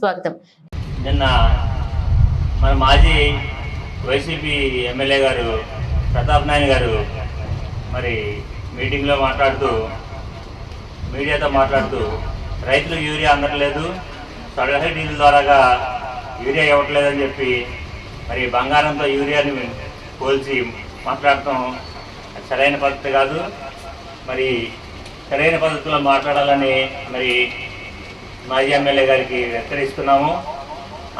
స్వాగతం నిన్న మన మాజీ వైసీపీ ఎమ్మెల్యే గారు ప్రతాప్ నాయన్ గారు మరి మీటింగ్లో మాట్లాడుతూ మీడియాతో మాట్లాడుతూ రైతులు యూరియా అందట్లేదు సొసైటీల ద్వారాగా యూరియా ఇవ్వట్లేదని చెప్పి మరి బంగారంతో యూరియాని పోల్చి మాట్లాడటం సరైన పద్ధతి కాదు. మరి సరైన పద్ధతిలో మాట్లాడాలని మరి మాజీ ఎమ్మెల్యే గారికి హెచ్చరిస్తున్నాము.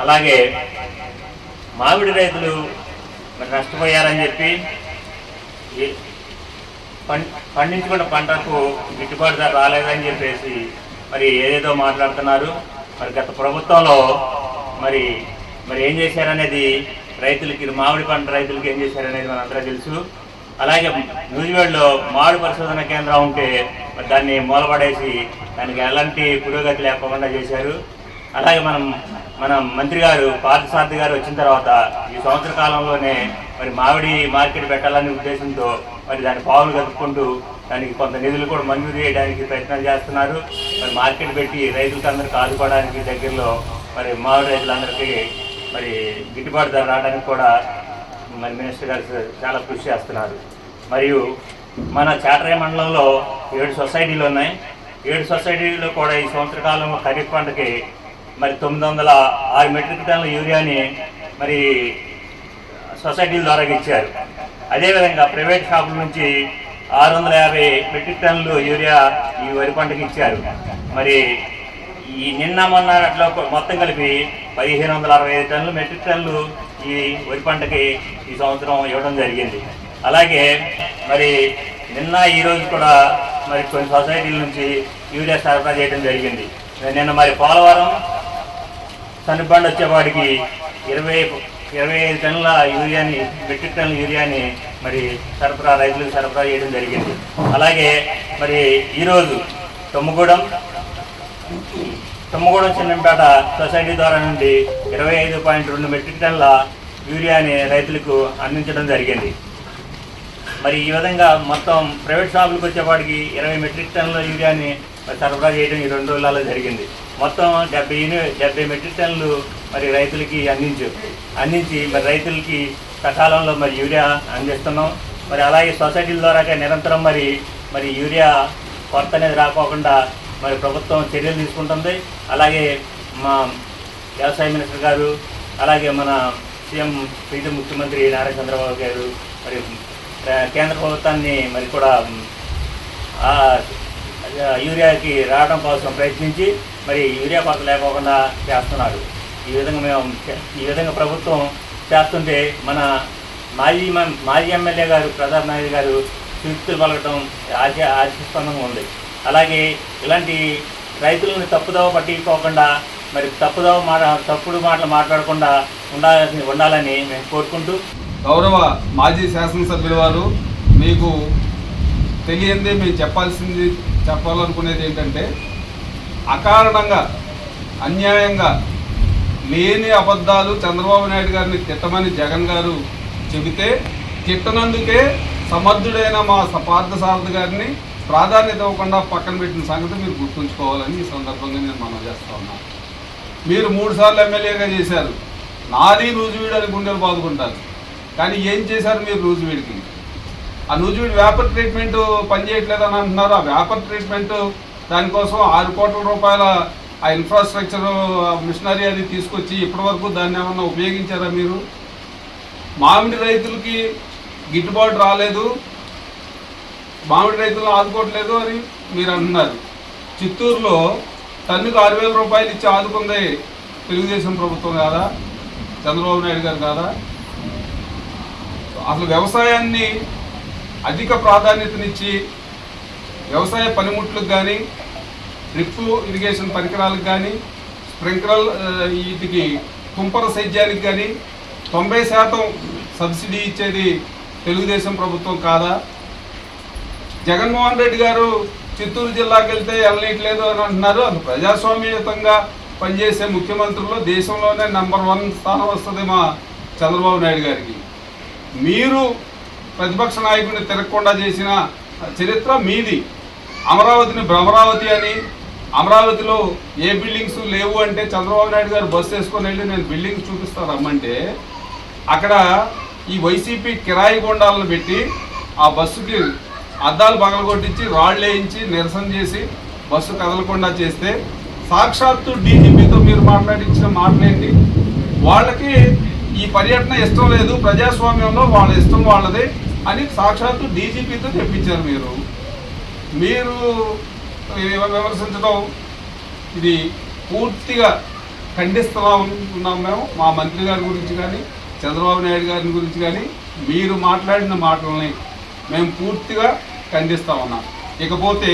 అలాగే మామిడి రైతులు మరి నష్టపోయారని చెప్పి పండించుకున్న పంటకు గిట్టుబాటు ధర రాలేదని చెప్పేసి మరి ఏదేదో మాట్లాడుతున్నారు. మరి గత ప్రభుత్వంలో మరి మరి ఏం చేశారనేది రైతులకి మామిడి పంట రైతులకి ఏం చేశారనేది మనందరూ తెలుసు. అలాగే నూజివేడ్లో మామిడి పరిశోధన కేంద్రం ఉంటే మరి దాన్ని మూలపడేసి దానికి ఎలాంటి పురోగతి లేకుండా చేశారు. అలాగే మనం మన మంత్రి గారు పార్థసారథి గారు వచ్చిన తర్వాత ఈ సంవత్సర కాలంలోనే మరి మామిడి మార్కెట్ పెట్టాలనే ఉద్దేశంతో మరి దాని పావులు కలుపుకుంటూ దానికి కొంత నిధులు కూడా మంజూరు చేయడానికి ప్రయత్నం చేస్తున్నారు. మరి మార్కెట్ పెట్టి రైతులకు అందరికీ ఆదుకోవడానికి దగ్గరలో మరి మామిడి రైతులందరికీ మరి గిట్టుబాటు ధర రావడానికి కూడా మరి మినిస్టర్ గారు చాలా కృషి చేస్తున్నారు. మరియు మన చాటరాయ మండలంలో ఏడు సొసైటీలు ఉన్నాయి. ఏడు సొసైటీలో కూడా ఈ సంవత్సర కాలంలో ఖరీఫ్ పంటకి మరి తొమ్మిది వందల ఆరు మెట్రిక్ టన్నుల యూరియాని మరి సొసైటీల ద్వారా ఇచ్చారు. అదేవిధంగా ప్రైవేట్ షాపుల నుంచి ఆరు వందల యాభై మెట్రిక్ టన్నులు యూరియా ఈ వరి పంటకి ఇచ్చారు. మరి ఈ నిన్న మొన్న అట్లా మొత్తం కలిపి పదిహేను వందల అరవై ఐదు టన్నులు మెట్రిక్ టన్నులు ఈ వరి పంటకి ఈ సంవత్సరం ఇవ్వడం జరిగింది. అలాగే మరి నిన్న ఈ రోజు కూడా మరి కొన్ని సొసైటీల నుంచి యూరియా సరఫరా చేయడం జరిగింది. నిన్న మరి పోలవరం సన్నబండి వచ్చేవాడికి ఇరవై ఇరవై ఐదు టన్నుల యూరియాని మెట్రిక్ టన్నుల యూరియాని మరి సరఫరా రైతులకు సరఫరా చేయడం జరిగింది. అలాగే మరి ఈరోజు తొమ్మగూడెం తుమ్మగూడెం చిన్నంపేట సొసైటీ ద్వారా నుండి ఇరవై ఐదు పాయింట్ రెండు మెట్రిక్ టన్నుల యూరియాని రైతులకు అందించడం జరిగింది. మరి ఈ విధంగా మొత్తం ప్రైవేట్ షాపులకు వచ్చేవాడికి ఇరవై మెట్రిక్ టన్నుల యూరియాని మరి సరఫరా చేయడం ఈ రెండు రోజులలో జరిగింది. మొత్తం డెబ్బై డెబ్బై మెట్రిక్ టన్నులు మరి రైతులకి అందించు అందించి మరి రైతులకి సకాలంలో మరి యూరియా అందిస్తున్నాం. మరి అలాగే సొసైటీల ద్వారా నిరంతరం మరి మరి యూరియా కొరత అనేది రాకోకుండా మరి ప్రభుత్వం చర్యలు తీసుకుంటుంది. అలాగే మా వ్యవసాయ మినిస్టర్ గారు అలాగే మన సీఎం ప్రీతి ముఖ్యమంత్రి నారా చంద్రబాబు గారు మరి కేంద్ర ప్రభుత్వాన్ని మరి కూడా యూరియాకి రావడం కోసం ప్రయత్నించి మరి యూరియా కొరత లేకోకుండా చేస్తున్నారు. ఈ విధంగా మేము ఈ విధంగా ప్రభుత్వం చేస్తుంటే మన మాజీ మాజీ ఎమ్మెల్యే గారు ప్రధాన నాయుడు గారు సూక్తులు పలకటం ఆశ ఆశిస్పందంగా ఉంది. అలాగే ఇలాంటి రైతులను తప్పుదోవ పట్టించుకోకుండా మరి తప్పుదోవ మాట తప్పుడు మాటలు మాట్లాడకుండా ఉండాలని ఉండాలని మేము కోరుకుంటూ. గౌరవ మాజీ శాసనసభ్యుల వారు మీకు తెలియంది మీరు చెప్పాల్సింది చెప్పాలనుకునేది ఏంటంటే అకారణంగా అన్యాయంగా లేని అబద్ధాలు చంద్రబాబు నాయుడు గారిని తిట్టమని జగన్ గారు చెబితే తిట్టనందుకే సమర్థుడైన మా పార్థసారథి గారిని ప్రాధాన్యత ఇవ్వకుండా పక్కన పెట్టిన సంగతి మీరు గుర్తుంచుకోవాలని ఈ సందర్భంగా నేను మనం చేస్తా ఉన్నాను మీరు మూడుసార్లు ఎమ్మెల్యేగా చేశారు. నాది నూజివీడు అని గుండెలు బాదుకుంటారు. కానీ ఏం చేశారు మీరు నూజువీడికి? ఆ నూజివీడు వేపర్ ట్రీట్మెంట్ పనిచేయట్లేదని అంటున్నారు. ఆ వేపర్ ట్రీట్మెంట్ దానికోసం ఆరు కోట్ల రూపాయల ఆ ఇన్ఫ్రాస్ట్రక్చర్ మిషనరీ అది తీసుకొచ్చి ఇప్పటివరకు దాన్ని ఏమన్నా ఉపయోగించారా మీరు? మామిడి రైతులకి గిట్టుబాటు రాలేదు. మామిడి రైతులు ఆదుకోవట్లేదు అని మీరు అంటున్నారు. చిత్తూరులో టన్నుకు ఆరు వేల రూపాయలు ఇచ్చి ఆదుకుంది తెలుగుదేశం ప్రభుత్వం కాదా? చంద్రబాబు నాయుడు గారు కాదా? అసలు వ్యవసాయాన్ని అధిక ప్రాధాన్యతనిచ్చి వ్యవసాయ పనిముట్లకు కానీ డ్రిప్ ఇరిగేషన్ పరికరాలకు కానీ స్ప్రింక్లర్ వీటికి తుంపర సేద్యానికి కానీ తొంభై శాతం సబ్సిడీ ఇచ్చేది తెలుగుదేశం ప్రభుత్వం కాదా? జగన్మోహన్ రెడ్డి గారు చిత్తూరు జిల్లాకి వెళ్తే వెళ్ళనీయట్లేదు అని అంటున్నారు. అది ప్రజాస్వామ్యయుతంగా పనిచేసే ముఖ్యమంత్రుల్లో దేశంలోనే నెంబర్ వన్ స్థానం వస్తుంది మా చంద్రబాబు నాయుడు గారికి. మీరు ప్రతిపక్ష నాయకుడిని తిరగకుండా చేసిన చరిత్ర మీది. అమరావతిని భ్రమరావతి అని అమరావతిలో ఏ బిల్డింగ్స్ లేవు అంటే చంద్రబాబు నాయుడు గారు బస్సు వేసుకొని వెళ్ళి నేను బిల్డింగ్స్ చూపిస్తాను రమ్మంటే అక్కడ ఈ వైసీపీ కిరాయి గుండాలను పెట్టి ఆ బస్సుకి అద్దాలు పగలగొట్టించి రాళ్ళు వేయించి నిరసన చేసి బస్సు కదలకుండా చేస్తే సాక్షాత్తు డీజీపీతో మీరు మాట్లాడించిన మాటలేంటి? వాళ్ళకి ఈ పర్యటన ఇష్టం లేదు ప్రజాస్వామ్యంలో వాళ్ళ ఇష్టం వాళ్ళదే అని సాక్షాత్తు డీజీపీతో చెప్పించారు మీరు. మీరు విమర్శించడం ఇది పూర్తిగా ఖండిస్తున్నా ఉన్నాం మేము మా మంత్రి గారి గురించి కానీ చంద్రబాబు నాయుడు గారి గురించి కానీ మీరు మాట్లాడిన మాటల్ని మేము పూర్తిగా ఖండిస్తా ఉన్నాం. ఇకపోతే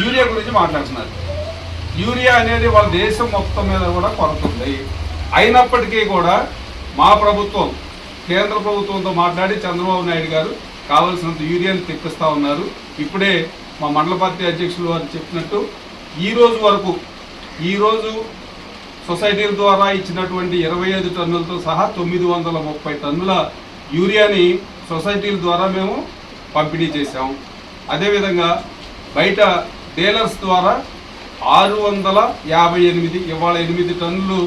యూరియా గురించి మాట్లాడుతున్నారు. యూరియా అనేది వాళ్ళ దేశం మొత్తం మీద కూడా కొరత ఉంది అయినప్పటికీ కూడా మా ప్రభుత్వం కేంద్ర ప్రభుత్వంతో మాట్లాడి చంద్రబాబు నాయుడు గారు కావలసినంత యూరియాని తెప్పిస్తూ ఉన్నారు. ఇప్పుడే మా మండల పార్టీ అధ్యక్షులు వారు చెప్పినట్టు ఈ రోజు వరకు ఈరోజు సొసైటీల ద్వారా ఇచ్చినటువంటి ఇరవై ఐదు టన్నులతో సహా తొమ్మిది వందల ముప్పై టన్నుల యూరియాని సొసైటీల ద్వారా మేము పంపిణీ చేశాము అదేవిధంగా బయట డీలర్స్ ద్వారా ఆరు వందల యాభై ఎనిమిది ఇవాళ ఎనిమిది టన్నులు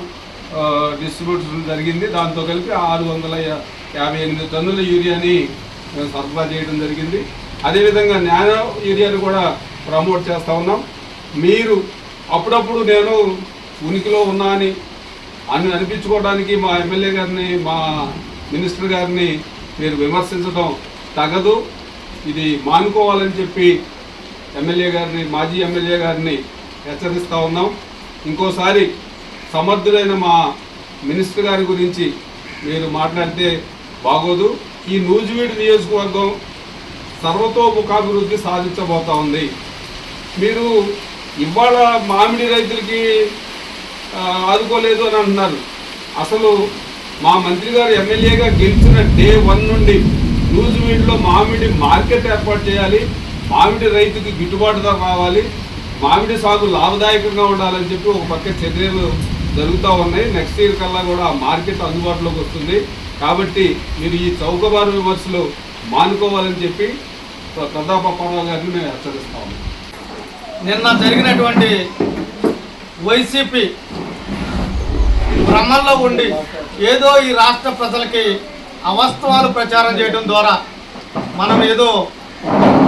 డిస్ట్రిబ్యూషన్ జరిగింది. దాంతో కలిపి ఆరు వందల యాభై ఎనిమిది టన్నుల యూరియాని సరఫరా చేయడం జరిగింది. అదేవిధంగా నానో యూరియాని కూడా ప్రమోట్ చేస్తూ ఉన్నాం. మీరు అప్పుడప్పుడు నేను ఉనికిలో ఉన్నా అని అని అనిపించుకోవడానికి మా ఎమ్మెల్యే గారిని మా మినిస్టర్ గారిని మీరు విమర్శించడం తగదు. ఇది మానుకోవాలని చెప్పి ఎమ్మెల్యే గారిని మాజీ ఎమ్మెల్యే గారిని హెచ్చరిస్తూ ఉన్నాం. ఇంకోసారి సమర్థులైన మా మినిస్టర్ గారి గురించి మీరు మాట్లాడితే బాగోదు. ఈ నూజివీడు నియోజకవర్గం సర్వతోముఖాభివృద్ధి సాధించబోతా ఉంది. మీరు ఇవాళ మామిడి రైతులకి ఆదుకోలేదు అని అంటున్నారు. అసలు మా మంత్రి గారు ఎమ్మెల్యేగా గెలిచిన డే వన్ నుండి నూజివీడులో మామిడి మార్కెట్ ఏర్పాటు చేయాలి. మామిడి రైతుకి గిట్టుబాటు ధర రావాలి. మామిడి సాగు లాభదాయకంగా ఉండాలని చెప్పి ఒక పక్క చర్యలు జరుగుతూ ఉన్నాయి. నెక్స్ట్ ఇయర్ కల్లా కూడా ఆ మార్కెట్ అందుబాటులోకి వస్తుంది. కాబట్టి మీరు ఈ చౌకబారు విమర్శలు మానుకోవాలని చెప్పి ప్రతాపప్పారావు గారిని మేము హెచ్చరిస్తాము నిన్న జరిగినటువంటి వైసీపీ భ్రమల్లో ఉండి ఏదో ఈ రాష్ట్ర ప్రజలకి అవాస్తవాలు ప్రచారం చేయడం ద్వారా మనం ఏదో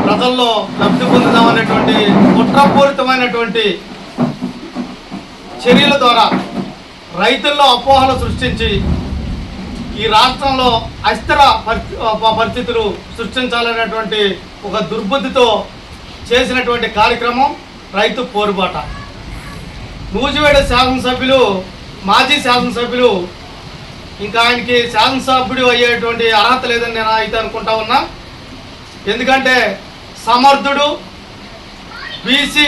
ప్రజల్లో లబ్ధి పొందుదామనేటువంటి కుట్రపూరితమైనటువంటి చర్యల ద్వారా రైతుల్లో అపోహలు సృష్టించి ఈ రాష్ట్రంలో అస్థిర పరిస్థి- పరిస్థితులు సృష్టించాలనేటువంటి ఒక దుర్బుద్ధితో చేసినటువంటి కార్యక్రమం రైతు పోరుబాట. నూజివేడ శాసనసభ్యులు మాజీ శాసనసభ్యులు ఇంకా ఆయనకి శాసనసభ్యుడు అయ్యేటువంటి అర్హత లేదని నేను అయితే అనుకుంటా ఉన్నా. ఎందుకంటే సమర్థుడు బీసీ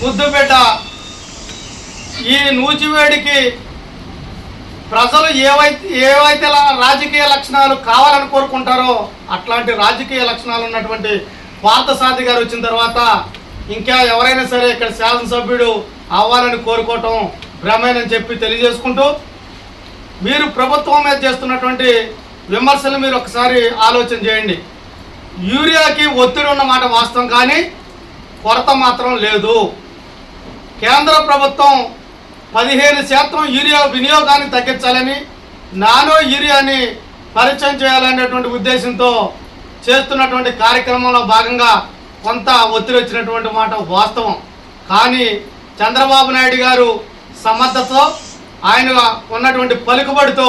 ముద్దుపేట ఈ నూచివేడికి ప్రజలు ఏవైతే ఏవైతే రాజకీయ లక్షణాలు కావాలని కోరుకుంటారో అట్లాంటి రాజకీయ లక్షణాలు ఉన్నటువంటి పార్థసారథి గారు వచ్చిన తర్వాత ఇంకా ఎవరైనా సరే ఇక్కడ శాసనసభ్యుడు అవ్వాలని కోరుకోవటం భ్రమేనని చెప్పి తెలియజేసుకుంటూ మీరు ప్రభుత్వం మీద చేస్తున్నటువంటి విమర్శలు మీరు ఒకసారి ఆలోచన చేయండి. యూరియాకి ఒత్తిడి ఉన్న మాట వాస్తవం కానీ కొరత మాత్రం లేదు. కేంద్ర ప్రభుత్వం పదిహేను శాతం యూరియా వినియోగాన్ని తగ్గించాలని నానో యూరియాని పరిచయం చేయాలనేటువంటి ఉద్దేశంతో చేస్తున్నటువంటి కార్యక్రమంలో భాగంగా కొంత ఒత్తిడి వచ్చినటువంటి మాట వాస్తవం. కానీ చంద్రబాబు నాయుడు గారు సమర్థతో ఆయన ఉన్నటువంటి పలుకుబడితో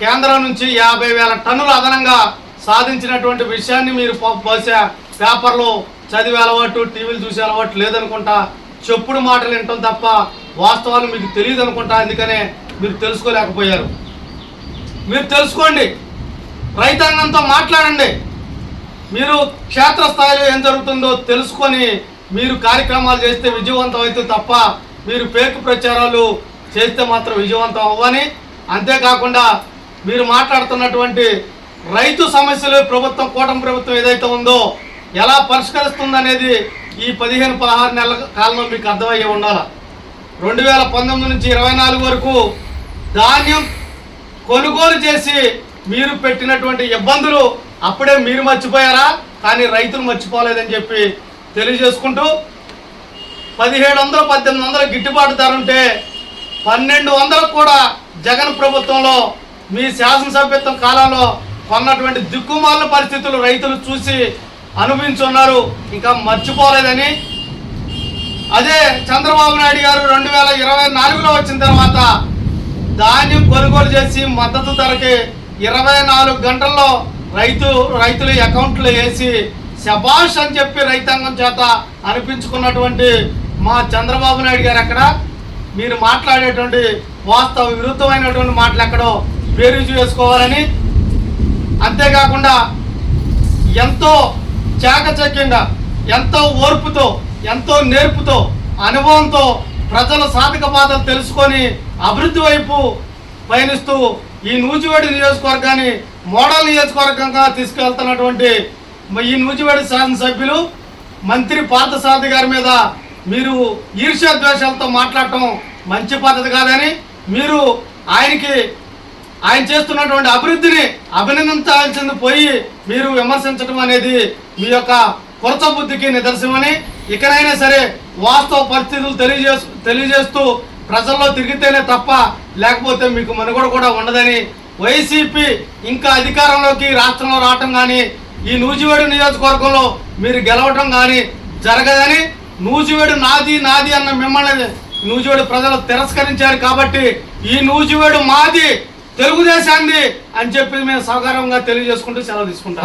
కేంద్రం నుంచి యాభై వేల టన్నులు అదనంగా సాధించినటువంటి విషయాన్ని మీరు బహుశా పేపర్లో చదివే అలవాటు టీవీలు చూసే అలవాటు లేదనుకుంటా. చెప్పుడు మాటలు వినటం తప్ప వాస్తవాలు మీకు తెలియదు అనుకుంటా. అందుకనే మీరు తెలుసుకోలేకపోయారు. మీరు తెలుసుకోండి. రైతాంగంతో మాట్లాడండి. మీరు క్షేత్రస్థాయిలో ఏం జరుగుతుందో తెలుసుకొని మీరు కార్యక్రమాలు చేస్తే విజయవంతం అయితే తప్ప మీరు పేకు ప్రచారాలు చేస్తే మాత్రం విజయవంతం అవ్వని అంతేకాకుండా మీరు మాట్లాడుతున్నటువంటి రైతు సమస్యలు ప్రభుత్వం కూటమి ప్రభుత్వం ఏదైతే ఉందో ఎలా పరిష్కరిస్తుందనేది ఈ పదిహేను పదహారు నెలల కాలంలో మీకు అర్థమయ్యే ఉండాలి. రెండు వేల పంతొమ్మిది నుంచి ఇరవై నాలుగు వరకు ధాన్యం కొనుగోలు చేసి మీరు పెట్టినటువంటి ఇబ్బందులు అప్పుడే మీరు మర్చిపోయారా? కానీ రైతులు మర్చిపోలేదని చెప్పి తెలియజేసుకుంటూ పదిహేడు వందలు పద్దెనిమిది వందలు గిట్టుబాటు ధర ఉంటే పన్నెండు వందలకు కూడా జగన్ ప్రభుత్వంలో మీ శాసనసభ్యత్వం కాలంలో కొన్నటువంటి దిక్కుమాల పరిస్థితులు రైతులు చూసి అనుభవించున్నారు. ఇంకా మర్చిపోలేదని. అదే చంద్రబాబు నాయుడు గారు రెండు వేల ఇరవై నాలుగులో వచ్చిన తర్వాత ధాన్యం కొనుగోలు చేసి మద్దతు ధరకి ఇరవై నాలుగు గంటల్లో రైతు రైతుల అకౌంట్లో వేసి శబాష్ అని చెప్పి రైతాంగం చేత అనిపించుకున్నటువంటి మా చంద్రబాబు నాయుడు గారు అక్కడ మీరు మాట్లాడేటువంటి వాస్తవ విరుద్ధమైనటువంటి మాటలు ఎక్కడో బేరీజు వేసుకోవాలని. అంతేకాకుండా ఎంతో చాకచక్యంగా ఎంతో ఓర్పుతో ఎంతో నేర్పుతో అనుభవంతో ప్రజల సాధక బాధలు తెలుసుకొని అభివృద్ధి వైపు పయనిస్తూ ఈ నూజివేడి నియోజకవర్గాన్ని మోడల్ నియోజకవర్గంగా తీసుకెళ్తున్నటువంటి ఈ నూజివేడి శాసనసభ్యులు మంత్రి పార్థసారథి గారి మీద మీరు ఈర్ష్యాద్వేషాలతో మాట్లాడటం మంచి పద్ధతి కాదని మీరు ఆయనకి ఆయన చేస్తున్నటువంటి అభివృద్ధిని అభినందించాల్సింది పోయి మీరు విమర్శించడం అనేది మీ యొక్క కొరత బుద్ధికి నిదర్శనమని ఇకనైనా సరే వాస్తవ పరిస్థితులు తెలియజేస్తూ తెలియజేస్తూ ప్రజల్లో తిరిగితేనే తప్ప లేకపోతే మీకు మనుగడ కూడా ఉండదని వైసీపీ ఇంకా అధికారంలోకి రాష్ట్రంలో రావటం కానీ ఈ నూజివేడు నియోజకవర్గంలో మీరు గెలవటం కానీ జరగదని నూజివేడు నాది నాది అన్న మిమ్మల్ని నూజివేడు ప్రజలు తిరస్కరించారు కాబట్టి ఈ నూజివేడు మాది తెలుగుదేశాన్ని అని చెప్పి మేము సహకారంగా తెలియజేసుకుంటూ సెలవు తీసుకుంటాం.